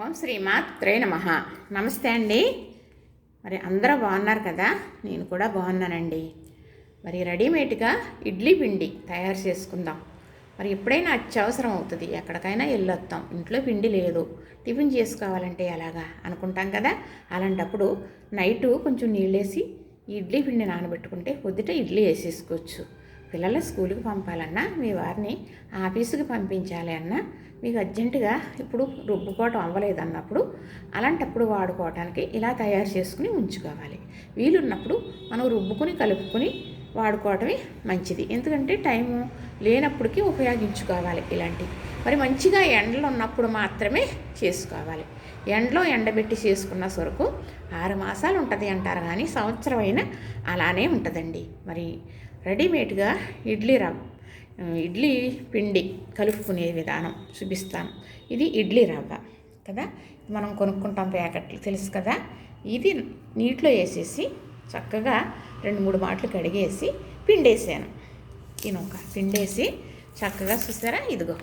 ఓం శ్రీమాత్రే నమ. నమస్తే అండి. మరి అందరూ బాగున్నారు కదా? నేను కూడా బాగున్నానండి. మరి రెడీమేడ్గా ఇడ్లీ పిండి తయారు చేసుకుందాం. మరి ఎప్పుడైనా అత్యవసరం అవుతుంది. ఎక్కడికైనా వెళ్ళొస్తాం ఇంట్లో పిండి లేదు. టిఫిన్ చేసుకోవాలంటే ఎలాగా? అనుకుంటాం కదా? అలాంటప్పుడు నైటు కొంచెం నీళ్ళేసి ఈ ఇడ్లీ పిండి నానబెట్టుకుంటే పొద్దుట ఇడ్లీ వేసేసుకోవచ్చు. పిల్లలు స్కూల్కి పంపాలన్నా మీ వారిని ఆఫీసుకి పంపించాలి అన్నా మీకు అర్జెంటుగా ఇప్పుడు రుబ్బుకోవటం అవ్వలేదు అన్నప్పుడు అలాంటప్పుడు వాడుకోవటానికి ఇలా తయారు చేసుకుని ఉంచుకోవాలి. వీలున్నప్పుడు మనం రుబ్బుకుని కలుపుకొని వాడుకోవటమే మంచిది. ఎందుకంటే టైము లేనప్పటికీ ఉపయోగించుకోవాలి ఇలాంటివి మరి మంచిగా ఎండలు ఉన్నప్పుడు మాత్రమే చేసుకోవాలి. ఎండలో ఎండబెట్టి చేసుకున్న సరుకు ఆరు మాసాలు ఉంటుంది అంటారు కానీ సంవత్సరం అయినా అలానే ఉంటుందండి. మరి రెడీమేడ్గా ఇడ్లీ రవ్వ ఇడ్లీ పిండి కలుపుకునే విధానం చూపిస్తాను. ఇది ఇడ్లీ రవ్వ కదా? మనం కొనుక్కుంటాం ప్యాకెట్లు తెలుసు కదా? ఇది నీటిలో వేసేసి చక్కగా రెండు మూడు మాటలు కడిగేసి పిండేసాను. తినొక పిండేసి చక్కగా చూసారా? ఇదిగో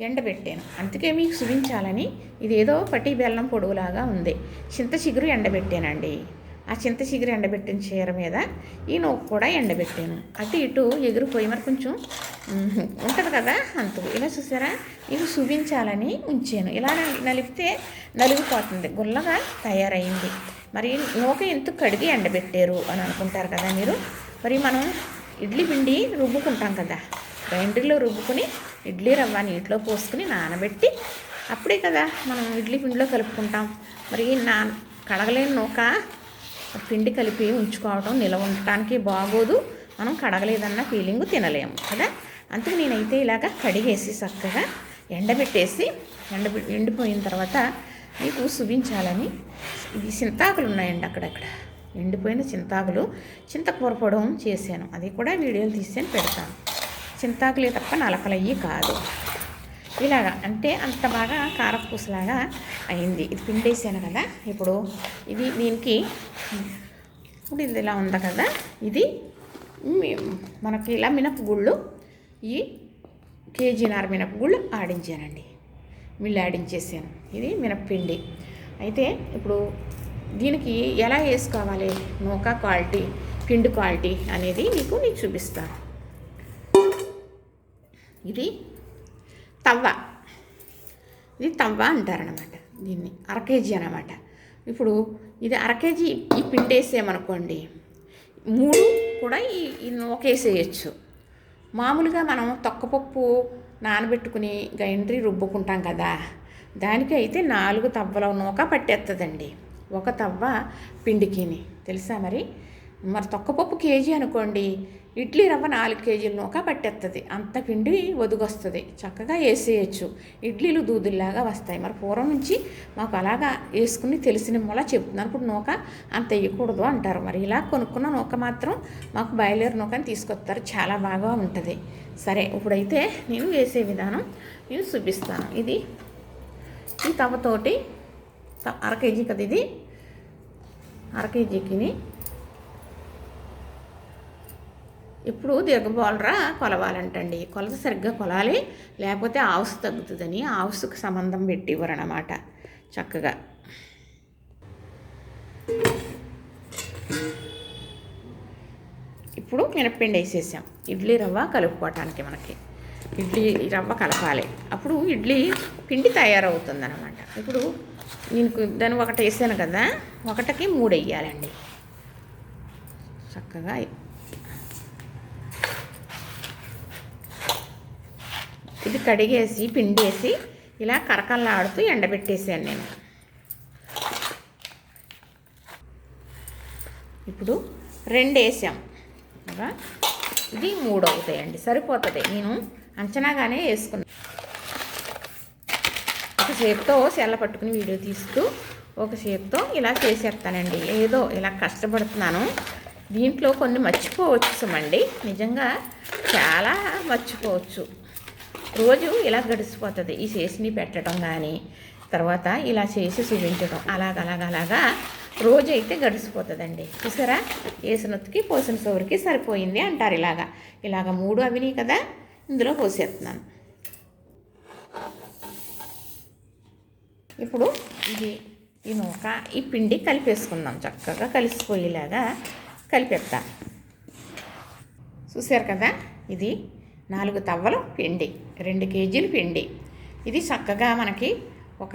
ఎండబెట్టాను అందుకే మీకు చూపించాలని ఇదేదో పట్టి బెల్లం పొడుగులాగా ఉంది. చింత చిగురు ఎండబెట్టానండి ఆ చింత చిగురు ఎండబెట్టిన చీర మీద ఈ నొక్కు కూడా ఎండబెట్టాను. అటు ఇటు ఎగిరిపోయి మరి కొంచెం ఉంటుంది కదా అంతు. ఇలా చూసారా? ఇది చూపించాలని ఉంచాను. ఇలా నలిపితే నలిగిపోతుంది. గుల్లగా తయారైంది. మరి నూక ఎందుకు కడిగి ఎండబెట్టారు అని అనుకుంటారు కదా మీరు? మరి మనం ఇడ్లీ పిండి రుబ్బుకుంటాం కదా. గ్రైండర్లో రుబ్బుకొని ఇడ్లీ రవ్వ నీటిలో పోసుకుని నానబెట్టి అప్పుడే కదా మనం ఇడ్లీ పిండిలో కలుపుకుంటాం. మరి నా కడగలేని నూక పిండి కలిపి ఉంచుకోవడం నిలవ ఉండటానికి బాగోదు. మనం కడగలేదన్న ఫీలింగ్ తినలేము కదా? అందుకు నేనైతే ఇలాగ కడిగేసి చక్కగా ఎండబెట్టేసి ఎండ ఎండిపోయిన తర్వాత మీకు చూపించాలని. ఇది చింతాకులు ఉన్నాయండి అక్కడక్కడ. ఎండిపోయిన చింతాకులు చింతకూరపడం చేశాను. అది కూడా వీడియోలు తీసాను పెడతాను. చింతాకులే తప్ప నలకలయ్యి కాదు. ఇలాగా అంటే అంత బాగా కారపూసలాగా అయింది. ఇది పిండేసాను కదా ఇప్పుడు ఇది దీనికి ఇప్పుడు ఇది ఇలా ఉంది కదా ఇది మనకి ఇలా మినపగుళ్ళు ఈ కేజీన్నర మినపగుళ్ళు ఆడించానండి మిల్లు ఆడించేసాను ఇది మినప్పిండి. అయితే ఇప్పుడు దీనికి ఎలా వేసుకోవాలి? నూక క్వాలిటీ పిండి క్వాలిటీ అనేది మీకు నేను చూపిస్తాను. ఇది తవ్వ. ఇది తవ్వ అంటారనమాట దీన్ని. అర కేజీ అనమాట ఇప్పుడు ఇది అర కేజీ ఈ పిండి వేసామనుకోండి మూడు కూడా ఈ ఒకేసేయచ్చు మామూలుగా మనం తొక్కపప్పు నానబెట్టుకుని గైండ్రీ రుబ్బుకుంటాం కదా దానికి అయితే నాలుగు తవ్వల నూక పట్టేస్తుందండి ఒక తవ్వ పిండికిని. తెలుసా మరి? మరి తొక్కపప్పు కేజీ అనుకోండి ఇడ్లీ రవ్వ నాలుగు కేజీల నూక పట్టేస్తుంది అంత పిండి ఒదుగొస్తుంది. చక్కగా వేసేయచ్చు. ఇడ్లీలు దూదుల్లాగా వస్తాయి. మరి పూర్వం నుంచి మాకు అలాగా వేసుకుని తెలిసిన మూల చెప్తున్నాను. ఇప్పుడు నూక అంత వేయకూడదు అంటారు. మరి ఇలా కొనుక్కున్న నూక మాత్రం మాకు బయలుదేరి నూకని తీసుకొస్తారు. చాలా బాగా ఉంటుంది. సరే ఇప్పుడైతే నేను వేసే విధానం నేను చూపిస్తాను. ఇది ఈ తవ్వతోటి అర కేజీ కదా ఇది? అర కేజీకిని ఇప్పుడు దిగబాలరా కొలవాలంటండి. కొలత సరిగ్గా కొలాలి లేకపోతే ఆవుసు తగ్గుతుందని ఆవుసుకు సంబంధం పెట్టి ఇవ్వరనమాట చక్కగా. ఇప్పుడు మినప్పిండి వేసేసాం. ఇడ్లీ రవ్వ కలుపుకోవటానికి మనకి. ఇడ్లీ రవ్వ కలపాలి. అప్పుడు ఇడ్లీ పిండి తయారవుతుంది అనమాట ఇప్పుడు నేను దాన్ని ఒకటి వేసాను కదా ఒకటికి మూడు వేయాలండి. చక్కగా ఇది కడిగేసి పిండేసి ఇలా కరకల్లాడుతూ ఎండబెట్టేసాను నేను. ఇప్పుడు రెండు వేసాం ఇది మూడు అవుతాయండి సరిపోతుంది. నేను అంచనాగానే వేసుకున్నాను ఒక చేతితో సెల్ల పట్టుకుని వీడియో తీస్తూ ఒక ఇలా చేసేస్తానండి. ఏదో ఇలా కష్టపడుతున్నాను. దీంట్లో కొన్ని మర్చిపోవచ్చు అండి నిజంగా చాలా మర్చిపోవచ్చు. రోజు ఇలా గడిచిపోతుంది. ఈ చేసిని పెట్టడం కానీ తర్వాత ఇలా చేసి చూపించడం అలాగ అలాగ అలాగా రోజు అయితే గడిచిపోతుందండి. చూసారా? వేసినొత్తుకి పోసిన సోరికి సరిపోయింది అంటారు ఇలాగా. ఇలాగ మూడు అవిని కదా? ఇందులో పోసేస్తున్నాను. ఇప్పుడు ఇది ఈ నూక ఈ పిండి కలిపేసుకుందాం. చక్కగా కలిసిపోయేలాగా కలిపేస్తా చూసారు కదా? ఇది నాలుగు తవ్వలు పిండి రెండు కేజీలు పిండి. ఇది చక్కగా మనకి ఒక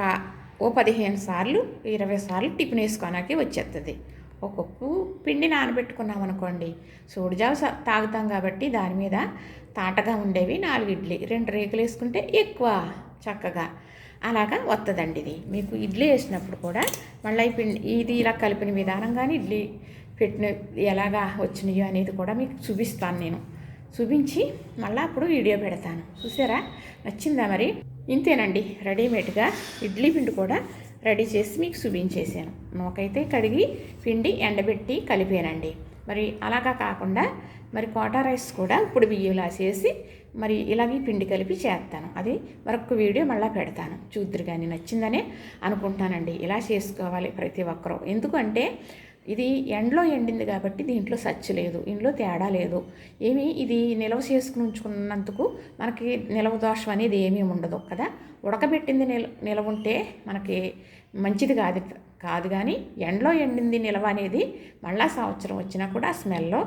ఓ పదిహేను సార్లు ఇరవై సార్లు టిఫిన్ వేసుకోవడానికి వచ్చేస్తుంది ఒక ఉప్పు పిండి నానబెట్టుకున్నాం అనుకోండి సూడిజావ స- తాగుతాం కాబట్టి దాని మీద తాటగా ఉండేవి నాలుగు ఇడ్లీ రెండు రేకులు వేసుకుంటే ఎక్కువ చక్కగా అలాగా వస్తుందండి ఇది. మీకు ఇడ్లీ వేసినప్పుడు కూడా మళ్ళీ పిండి ఇది ఇలా కలిపిన విధానం కానీ ఇడ్లీ పెట్టిన ఎలాగా వచ్చినాయో అనేది కూడా మీకు చూపిస్తాను నేను. చూపించి మళ్ళీ అప్పుడు వీడియో పెడతాను. చూసారా? నచ్చిందా మరి? ఇంతేనండి. రెడీమేడ్గా ఇడ్లీ పిండి కూడా రెడీ చేసి మీకు చూపించేసాను నూకైతే కడిగి పిండి ఎండబెట్టి కలిపానండి. మరి అలాగా కాకుండా మరి కోటా రైస్ కూడా ఇప్పుడు బియ్యంలా చేసి మరి ఇలాగే పిండి కలిపి చేస్తాను. అది మరొక వీడియో మళ్ళీ పెడతాను. చూద్దరు కానీ నచ్చిందనే అనుకుంటానండి. ఇలా చేసుకోవాలి ప్రతి ఒక్కరూ. ఎందుకంటే ఇది ఎండలో ఎండింది కాబట్టి దీంట్లో సచ్చు లేదు ఇంట్లో తేడా లేదు. ఏమి ఇది నిల్వ చేసుకుని ఉంచుకున్నందుకు మనకి నిలవ దోషం అనేది ఏమీ ఉండదు కదా? ఉడకబెట్టింది నిల నిలవ ఉంటే మనకి మంచిది కాదు కాదు కానీ ఎండలో ఎండింది నిలవ అనేది మళ్ళా సంవత్సరం వచ్చినా కూడా ఆ స్మెల్లో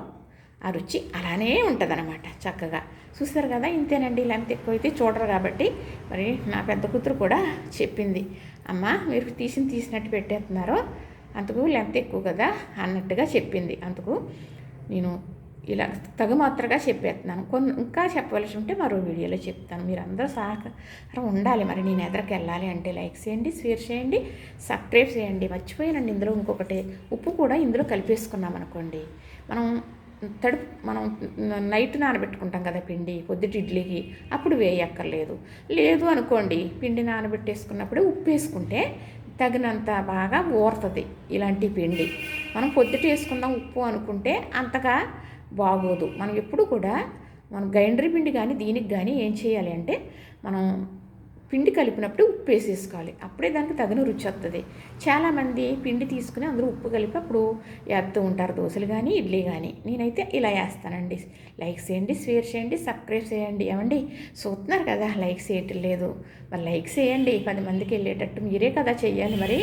ఆ రుచి అలానే ఉంటుందన్నమాట చక్కగా. చూస్తారు కదా ఇంతేనండి లెంత్ ఎక్కువ అయితే చూడరు కాబట్టి మరి నా పెద్ద కూతురు కూడా చెప్పింది. అమ్మ మీరు తీసిన తీసినట్టు పెట్టేస్తున్నారు. అందుకు లెంత్ ఎక్కువ కదా అన్నట్టుగా చెప్పింది. అందుకు నేను ఇలా తగుమాత్రగా చెప్పేస్తున్నాను. కొన్ని ఇంకా చెప్పవలసి ఉంటే మరో వీడియోలో చెప్తాను. మీరు అందరూ సహకారం ఉండాలి. మరి నేను ఎదరికి వెళ్ళాలి అంటే లైక్ చేయండి షేర్ చేయండి సబ్స్క్రైబ్ చేయండి. మర్చిపోయానండి ఇందులో ఇంకొకటి. ఉప్పు కూడా ఇందులో కలిపేసుకున్నాం అనుకోండి. మనం తడుపు మనం నైట్ నానబెట్టుకుంటాం కదా పిండి పొద్దుటి ఇడ్లీకి అప్పుడు వేయక్కర్లేదు. లేదు అనుకోండి పిండి నానబెట్టేసుకున్నప్పుడే ఉప్పు వేసుకుంటే తగినంత బాగా ఊరుతుంది ఇలాంటి పిండి. మనం పొద్దుట వేసుకుందాం ఉప్పు అనుకుంటే అంతగా బాగోదు. మనం ఎప్పుడు కూడా మనం గ్రైండర్ పిండి కానీ దీనికి కానీ ఏం చేయాలి అంటే మనం పిండి కలిపినప్పుడు ఉప్పు వేసేసుకోవాలి. అప్పుడే దానికి తగిన రుచి వస్తుంది చాలామంది పిండి తీసుకుని అందరూ ఉప్పు కలిపి అప్పుడు వేస్తూ ఉంటారు. దోశలు కానీ ఇడ్లీ కానీ నేనైతే ఇలా వేస్తానండి లైక్ చేయండి షేర్ చేయండి సబ్స్క్రైబ్ చేయండి. ఏమండి? చూస్తున్నారు కదా లైక్ చేయటం లేదు మరి లైక్ చేయండి. పది మందికి వెళ్ళేటట్టు మీరే కదా చెయ్యాలి మరి.